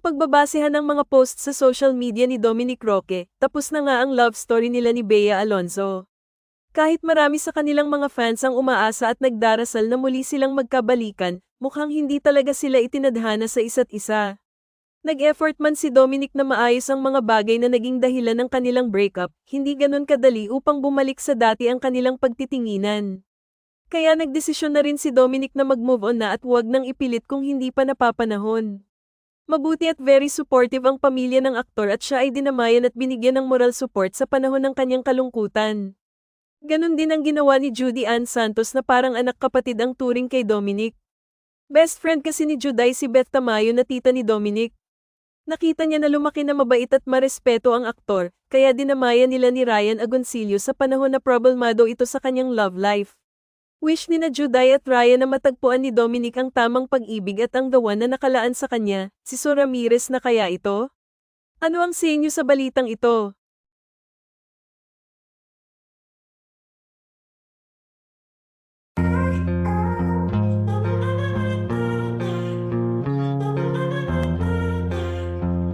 pagbabasehan ng mga posts sa social media ni Dominic Roque, tapos na nga ang love story nila ni Bea Alonzo. Kahit marami sa kanilang mga fans ang umaasa at nagdarasal na muli silang magkabalikan, mukhang hindi talaga sila itinadhana sa isa't isa. Nag-effort man si Dominic na maayos ang mga bagay na naging dahilan ng kanilang breakup, hindi ganon kadali upang bumalik sa dati ang kanilang pagtitinginan. Kaya nagdesisyon na rin si Dominic na mag-move on na at huwag nang ipilit kung hindi pa napapanahon. Mabuti at very supportive ang pamilya ng aktor at siya ay dinamayan at binigyan ng moral support sa panahon ng kanyang kalungkutan. Ganon din ang ginawa ni Judy Ann Santos na parang anak kapatid ang turing kay Dominic. Best friend kasi ni Juday si Beth Tamayo na tita ni Dominic. Nakita niya na lumaki na mabait at marespeto ang aktor, kaya dinamayan nila ni Ryan Agoncillo sa panahon na problemado ito sa kanyang love life. Wish ni na Juday at Ryan na matagpuan ni Dominic ang tamang pag-ibig at ang one na nakalaan sa kanya, si So Ramirez na kaya ito? Ano ang sa inyo sa balitang ito?